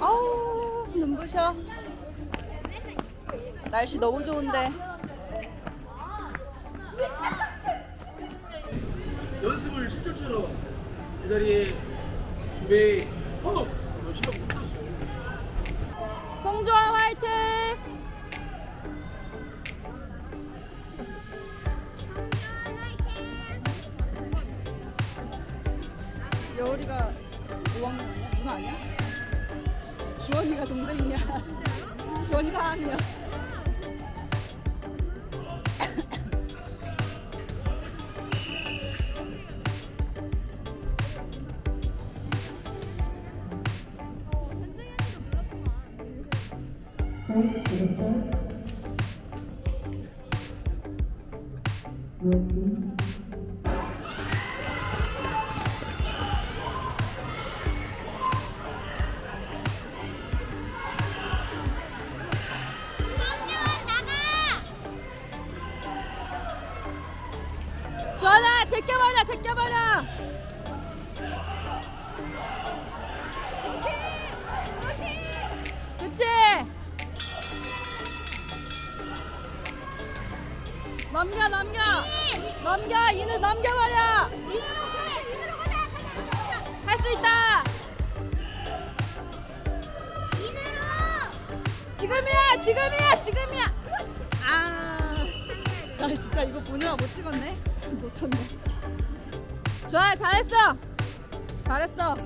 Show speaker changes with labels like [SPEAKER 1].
[SPEAKER 1] 아우 눈부셔. 날씨 너무 좋은데.
[SPEAKER 2] 연습을 실전처럼 제자리에 준비 어! 너 시간 못 들었어
[SPEAKER 1] 송조아 화이팅! 여울이가 5학년 아니야? 누나 아니야? 주원이가 동생이야. 주원이 4학년. 주원아 제껴버려 제껴버려. 그치? 넘겨 넘겨. 넘겨 인을 넘겨버려. 할 수 있다. 지금이야 지금이야 지금이야. 아, 나 진짜 이거 보느라 못 찍었네? 못 쳤네. 좋아 잘했어. 잘했어